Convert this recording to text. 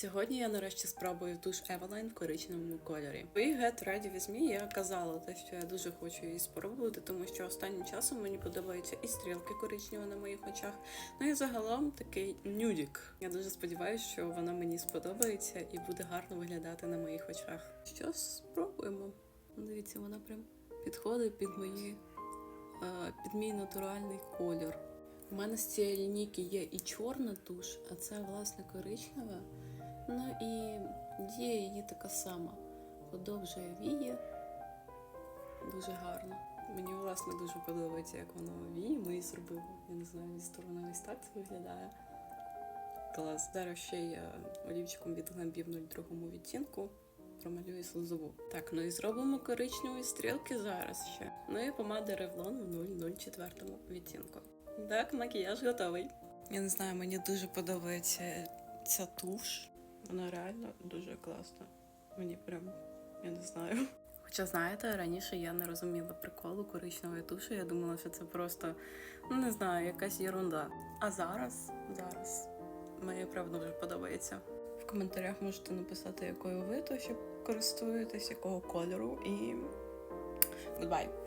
Сьогодні я нарешті спробую туш Eveline в коричневому кольорі. Get Ready With Me я казала те, що я дуже хочу її спробувати, тому що останнім часом мені подобаються і стрілки коричневі на моїх очах. Ну і загалом такий нюдік. Я дуже сподіваюся, що вона мені сподобається і буде гарно виглядати на моїх очах. Що спробуємо? Дивіться, вона прям підходить під мої е, під мій натуральний колір. У мене з цієї лінійки є і чорна туш, а це власне коричнева. Є її така сама. Подовжує вії. Дуже гарно. Мені власне дуже подобається, як воно вії мої зробило. Я не знаю, зі сторони ось це виглядає. Клас. Зараз ще я олівчиком від Glambi в 02 відтінку промалюю слизову. Так, ну і зробимо коричневі стрілки зараз ще. Ну і помада Revlon в 004 відтінку. Так, макіяж готовий. Я не знаю, мені дуже подобається ця туш. Вона реально дуже класна. Мені прям, я не знаю. Хоча, знаєте, раніше я не розуміла приколу коричневої туші. Я думала, що це просто, ну не знаю, якась ерунда. А зараз, зараз мені прям дуже подобається. В коментарях можете написати, якою ви то ще користуєтесь, якого кольору, і goodbye!